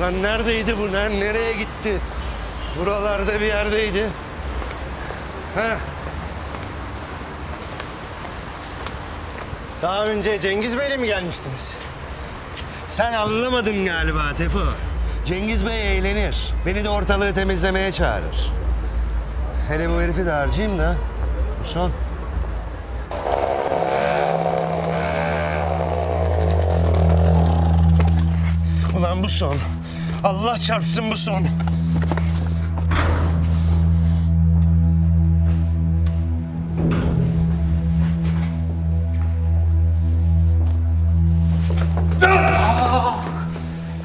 Lan neredeydi bu? Ner- Nereye gitti? Buralarda bir yerdeydi. Ha? Daha önce Cengiz Bey'le mi gelmiştiniz? Sen anlamadın galiba Tefo. Cengiz Bey eğlenir. Beni de ortalığı temizlemeye çağırır. Hele bu herifi de harcayayım da. Bu son. Ulan bu son. Allah çarpsın bu son.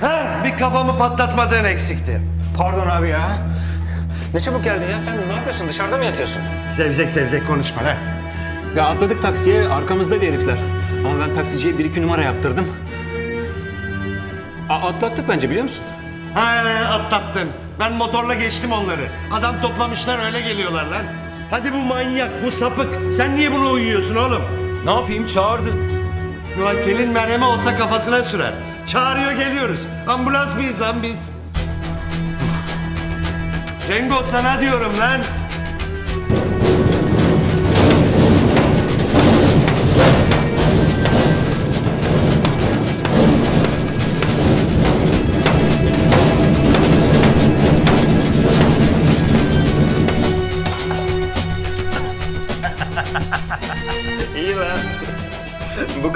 Ha, bir kafamı patlatmadan eksikti. Pardon abi ya. Ne çabuk geldin ya. Sen ne yapıyorsun? Dışarıda mı yatıyorsun? Sevzek sevzek konuşma lan. Ya atladık taksiye. Arkamızdaydı herifler. Ama ben taksiciye bir iki numara yaptırdım. A- atlattık bence biliyor musun? Ha atlattın. Ben motorla geçtim onları. Adam toplamışlar öyle geliyorlar lan. Hadi bu manyak, bu sapık. Sen niye buna uyuyorsun oğlum? Ne yapayım çağırdı. Ulan kelin merhemi olsa kafasına sürer. Çağırıyor geliyoruz. Ambulans mıyız lan biz? Cengo sana diyorum lan.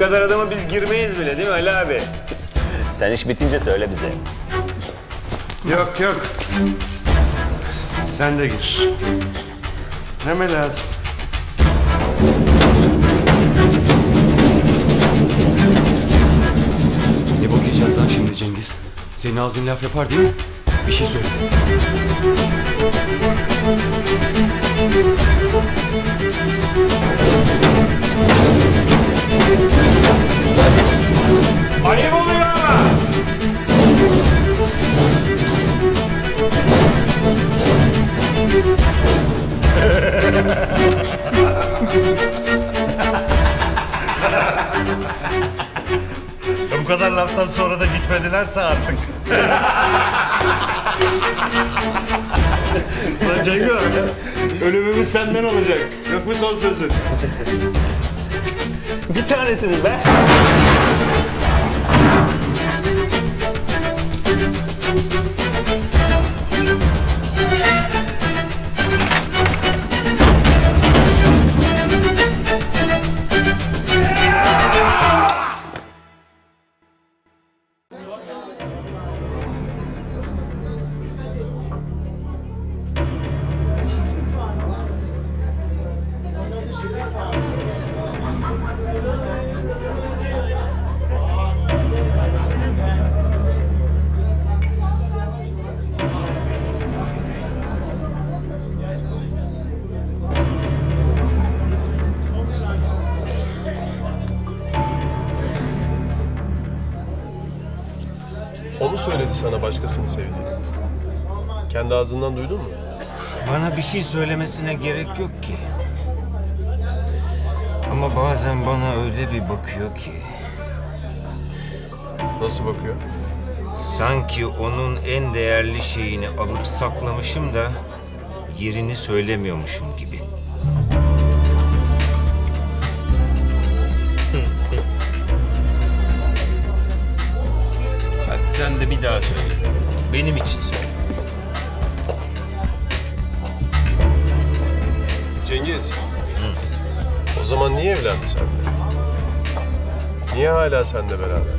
Kadar adama biz girmeyiz bile değil mi Ali abi? Sen iş bitince söyle bize. Yok yok. Sen de gir. Ne mi lazım? Ne yiyeceğiz lan şimdi Cengiz? Senin ağzın laf yapar değil mi? Bir şey söyle. Ayıp oluyor ama. Bu kadar laftan sonra da gitmedilerse artık. Lan Cengo, ölümümüz senden olacak. Yok mu son sözün? Bir tanesiniz be. Mu söyledi sana başkasını sevdiğini? Kendi ağzından duydun mu? Bana bir şey söylemesine gerek yok ki. Ama bazen bana öyle bir bakıyor ki... Nasıl bakıyor? Sanki onun en değerli şeyini alıp saklamışım da... ...yerini söylemiyormuşum gibi. Bir daha söyle. Benim için söyle. Cengiz. O zaman niye evlendi seninle? Niye hala seninle beraber?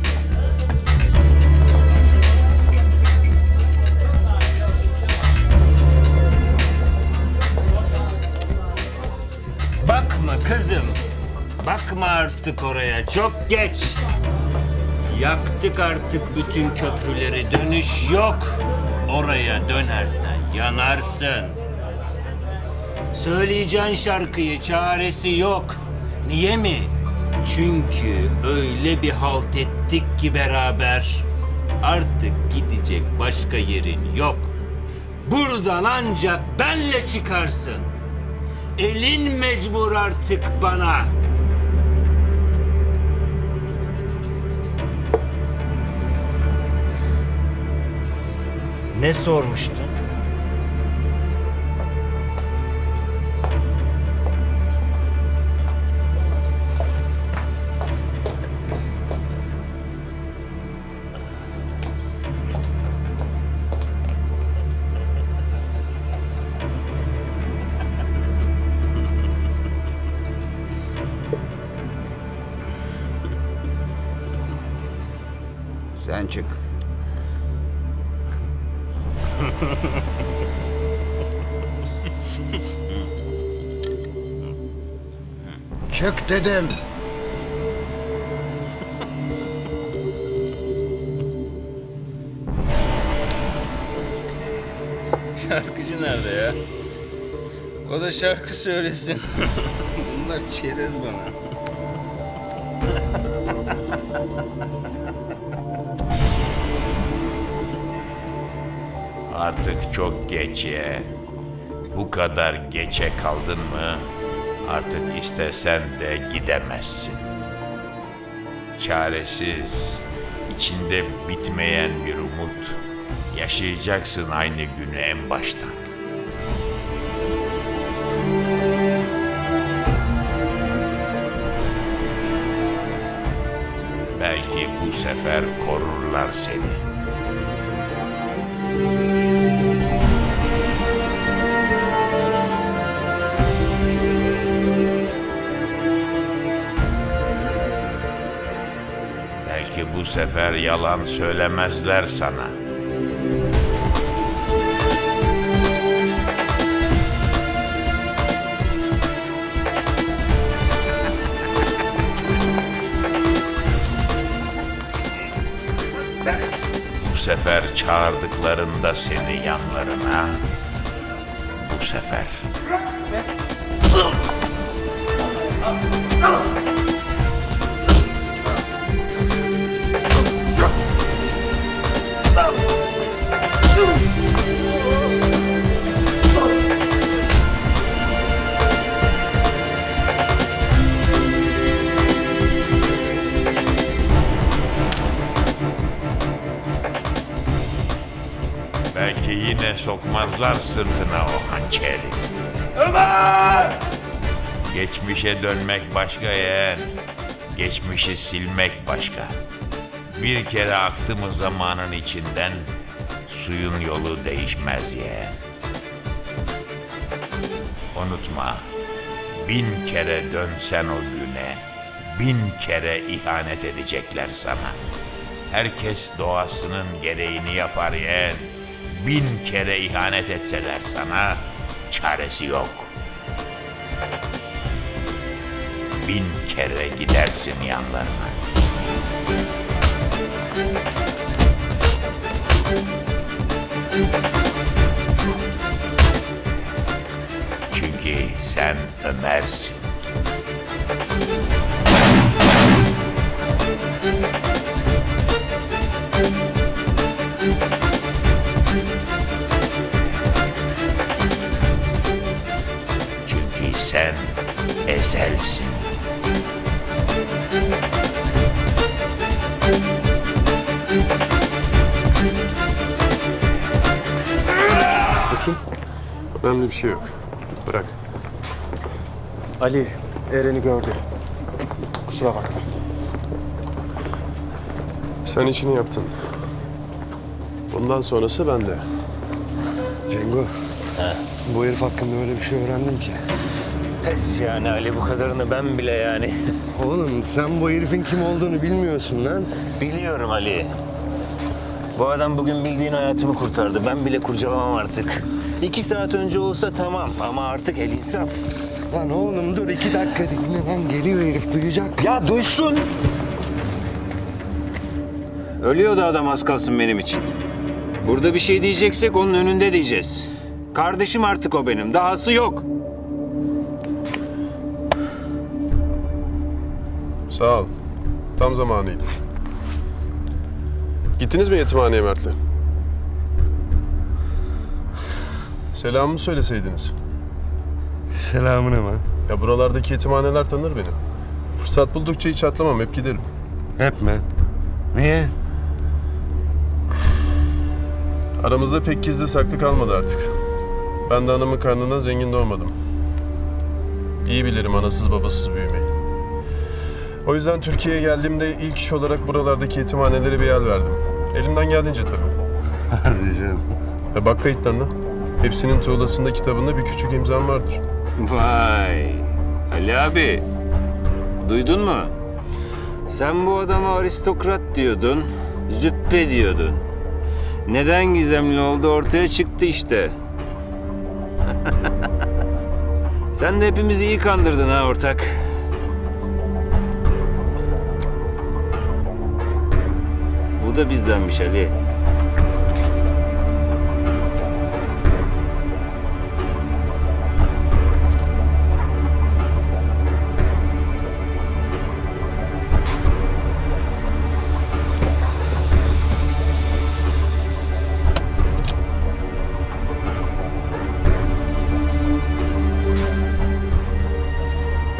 Bakma kızım. Bakma artık oraya. Çok geç. Yaktık artık bütün köprüleri. Dönüş yok. Oraya dönersen yanarsın. Söyleyeceğin şarkıyı çaresi yok. Niye mi? Çünkü öyle bir halt ettik ki beraber. Artık gidecek başka yerin yok. Buradan ancak benle çıkarsın. Elin mecbur artık bana. Ne sormuştun? Sen çık. Çık dedim. Şarkıcı nerede ya? O da şarkı söylesin. Bunlar çerez bana. Artık çok geç ye. Bu kadar geçe kaldın mı artık istesen de gidemezsin. Çaresiz, içinde bitmeyen bir umut. Yaşayacaksın aynı günü en baştan. Belki bu sefer korurlar seni. Sefer yalan söylemezler sana. Bu sefer çağırdıklarında seni yanlarına. Bu sefer. Belki yine sokmazlar sırtına o hançeri. Ömer! Geçmişe dönmek başka yeğen. Geçmişi silmek başka. Bir kere aktı mı zamanın içinden suyun yolu değişmez yeğen. Unutma, bin kere dönsen o güne, bin kere ihanet edecekler sana. Herkes doğasının gereğini yapar yeğen. Bin kere ihanet etseler sana çaresi yok. Bin kere gidersin yanlarına. Çünkü sen Ömer'sin. Bir şey yok. Bırak. Ali, Eren'i gördü. Kusura bakma. Sen işini yaptın. Bundan sonrası bende. Cengo, bu herif hakkında öyle bir şey öğrendim ki. Pes yani Ali bu kadarını ben bile yani. Oğlum sen bu herifin kim olduğunu bilmiyorsun lan. Biliyorum Ali. Bu adam bugün bildiğin hayatımı kurtardı. Ben bile kurcalamam artık. İki saat önce olsa tamam ama artık el insaf. Lan oğlum dur iki dakika dinle lan geliyor herif duyacak. Ya duysun. Ölüyordu adam az kalsın benim için. Burada bir şey diyeceksek onun önünde diyeceğiz. Kardeşim artık o benim. Dahası yok. Sağ ol. Tam zamanıydı. Gittiniz mi yetimhaneye Mert'le? Selamımı söyleseydiniz. Selamın ama. Ya buralardaki yetimhaneler tanır beni. Fırsat buldukça hiç atlamam, hep giderim. Hep mi? Niye? Aramızda pek gizli saklı kalmadı artık. Ben de anamın karnından zengin doğmadım. İyi bilirim anasız babasız büyümeyi. O yüzden Türkiye'ye geldiğimde ilk iş olarak buralardaki yetimhanelere bir yer verdim. Elimden geldiğince tabii. Hadi canım. Ve bak kayıtlarına. Hepsinin tuğlasında kitabında bir küçük imzam vardır. Vay. Ali abi. Duydun mu? Sen bu adama aristokrat diyordun. Züppe diyordun. Neden gizemli oldu ortaya çıktı işte. Sen de hepimizi iyi kandırdın ha ortak. Bu da bizdenmiş Ali.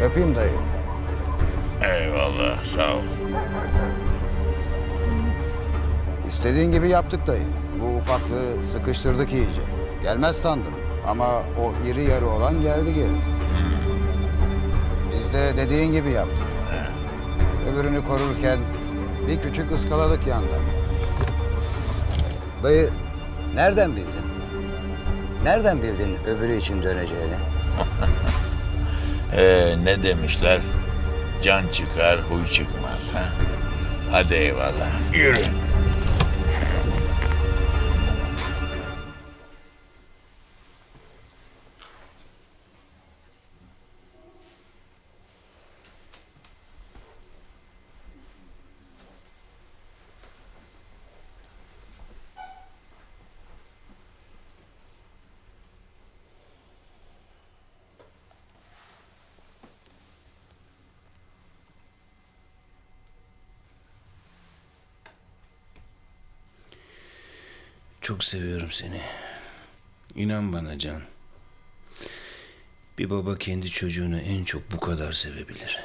Öpeyim dayı. Eyvallah sağ ol. İstediğin gibi yaptık dayı. Bu ufaklığı sıkıştırdık iyice. Gelmez sandım ama o iri yarı olan geldi geri. Biz de dediğin gibi yaptık. Öbürünü korurken bir küçük ıskaladık yandan. Dayı nereden bildin? Nereden bildin öbürü için döneceğini? Ee, ne demişler? Can çıkar, huy çıkmaz. Ha? Hadi eyvallah. Yürü. Çok seviyorum seni. İnan bana Can. Bir baba kendi çocuğunu en çok bu kadar sevebilir.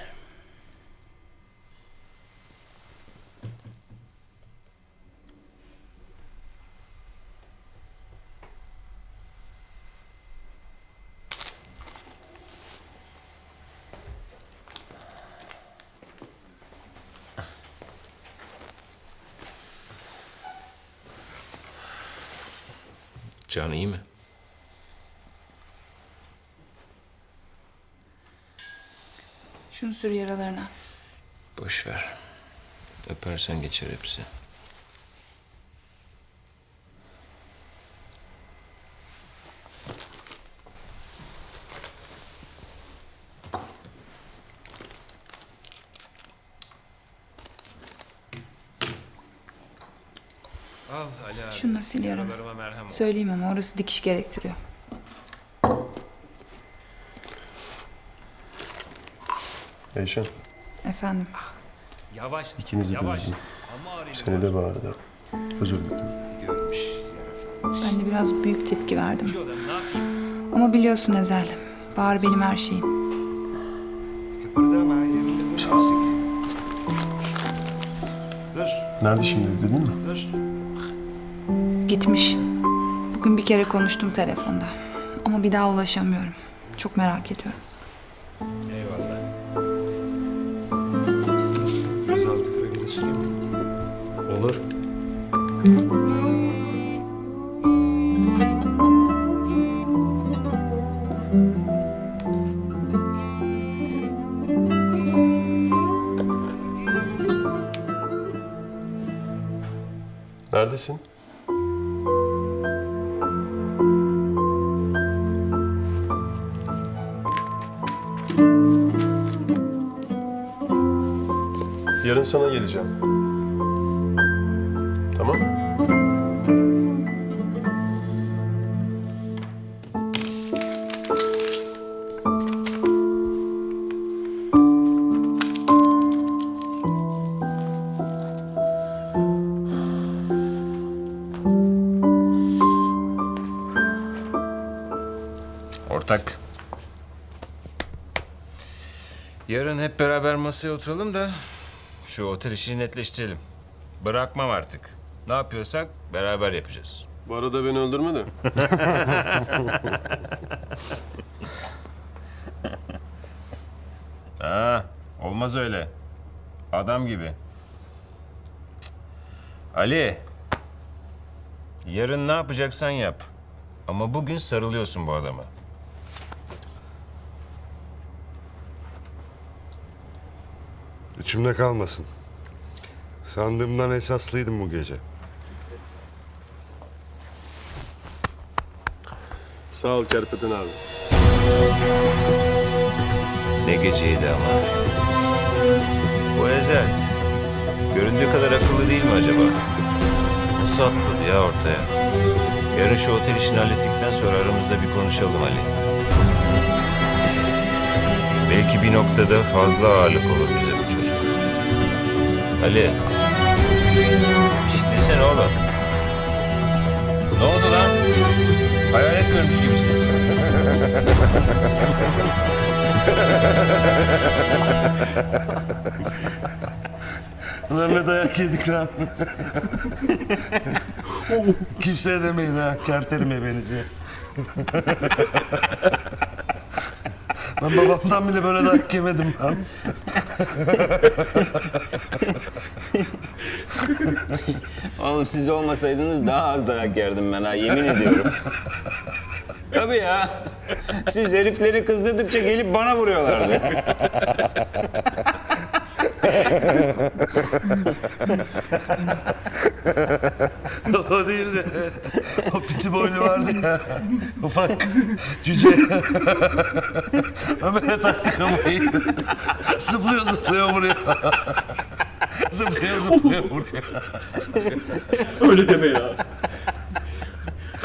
Can iyi mi? Şunu sür yaralarına. Boş ver. Öpersen geçer hepsi. Al Ali abi. Şunu sil yaranı. Yaralarıma merhem ol. Söyleyeyim ama orası dikiş gerektiriyor. Eyşan, Efendim. Yavaş. ikinizi de yavaş. üzdüm. Seni de bağırdı. Özür dilerim. Ben de biraz büyük tepki verdim. Ne yapayım? Ama biliyorsun Ezel. Bahar benim her şeyim. Nerede şimdi dedin mi? Gitmiş. Bugün bir kere konuştum telefonda. Ama bir daha ulaşamıyorum. Çok merak ediyorum. Yarın sana geleceğim. Tamam? Ortak. Yarın hep beraber masaya oturalım da şu otel işini netleştirelim. Bırakmam artık. Ne yapıyorsak beraber yapacağız. Bu arada beni öldürme de. Ha, olmaz öyle. Adam gibi. Ali. Yarın ne yapacaksan yap. Ama bugün sarılıyorsun bu adama. İçimde kalmasın. Sandığımdan esaslıydım bu gece. Sağ ol Kerpeten abi. Ne geceydi ama. Bu Ezel. Göründüğü kadar akıllı değil mi acaba? Nasıl atladı ya ortaya? Yarın şu otel işini hallettikten sonra aramızda bir konuşalım Ali. Belki bir noktada fazla ağırlık olur bize bu. Ali. Bir şey desene oğlum. Ne oldu lan? Hayalet görmüş gibisin. Ulan ne dayak yedik lan. Kimseye demeyin ha. Kerterim ebenizi. ben babamdan bile böyle dayak yemedim lan. Oğlum siz olmasaydınız daha az dayak yerdim ben ha yemin ediyorum. Tabii ya. Siz herifleri kızdırdıkça gelip bana vuruyorlardı. o değil de o piti boylu vardı ya. Ufak cüce. Ömer'e taktı kafayı. zıplıyor zıplıyor vuruyor. zıplıyor zıplıyor vuruyor. Öyle deme ya.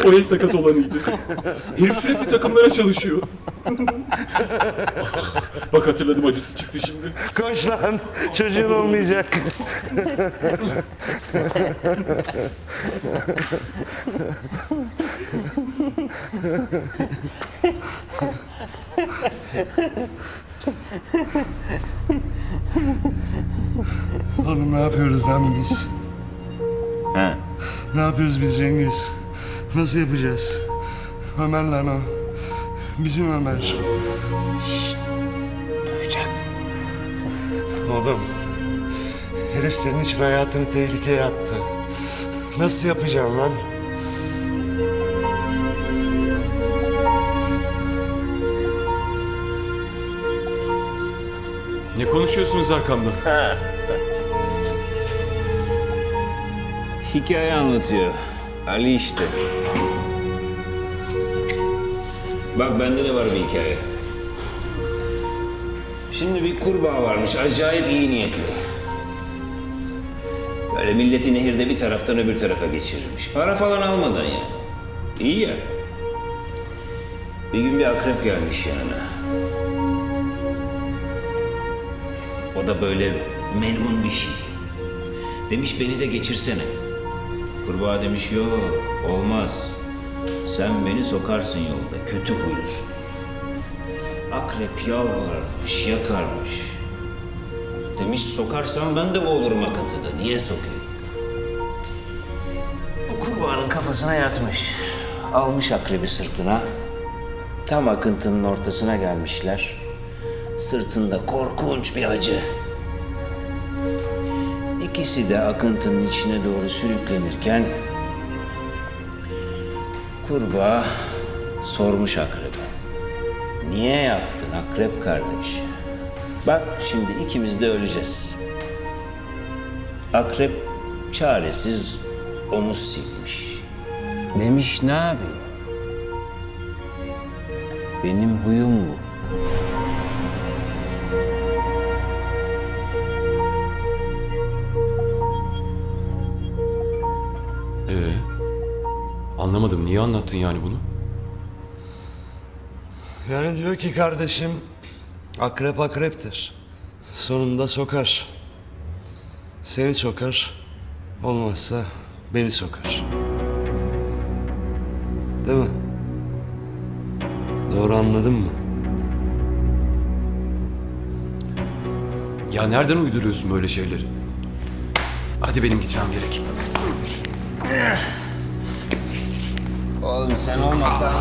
O en sakat olanıydı. Herif sürekli takımlara çalışıyor. Bak hatırladım acısı çıktı şimdi. Koş lan çocuğun olmayacak. Oğlum ne yapıyoruz lan biz? He. Ne yapıyoruz biz Cengiz? Nasıl yapacağız? Ömer lan o. Bizim Ömer. Duyacak. Oğlum, herif senin için hayatını tehlikeye attı. Nasıl yapacaksın lan? Ne konuşuyorsunuz arkamda? Hikaye anlatıyor. Ali işte. Bak bende de var bir hikaye. Şimdi bir kurbağa varmış, acayip iyi niyetli. Böyle milleti nehirde bir taraftan öbür tarafa geçirirmiş. Para falan almadan yani. İyi ya. Bir gün bir akrep gelmiş yanına. O da böyle melun bir şey. Demiş beni de geçirsene. Kurbağa demiş yok olmaz. Sen beni sokarsın yolda kötü huylusun. Akrep yalvarmış yakarmış. Demiş sokarsam ben de boğulurum akıntıda. Niye sokayım? O kurbağanın kafasına yatmış. Almış akrebi sırtına. Tam akıntının ortasına gelmişler. Sırtında korkunç bir acı. İkisi de akıntının içine doğru sürüklenirken kurbağa sormuş akrebe. Niye yaptın akrep kardeş? Bak şimdi ikimiz de öleceğiz. Akrep çaresiz omuz silmiş. Demiş ne yapayım? Benim huyum bu. Anlamadım. Niye anlattın yani bunu? Yani diyor ki kardeşim, akrep akreptir. Sonunda sokar. Seni sokar, olmazsa beni sokar. Değil mi? Doğru anladın mı? Ya nereden uyduruyorsun böyle şeyleri? Hadi benim gitmem gerek. Oğlum sen olmasan...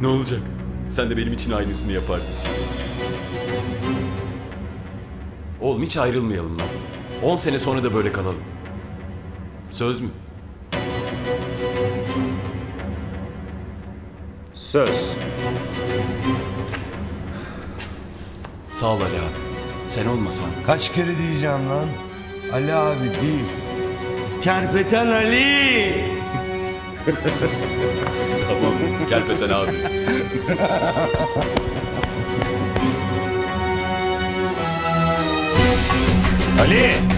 Ne olacak? Sen de benim için aynısını yapardın. Oğlum hiç ayrılmayalım lan. 10 sene sonra da böyle kalalım. Söz mü? Söz. Sağ ol Ali abi. Sen olmasan. Kaç kere diyeceğim lan? Ali abi değil. Kerpeten Ali! Tamam. Kerpeten abi. Ali!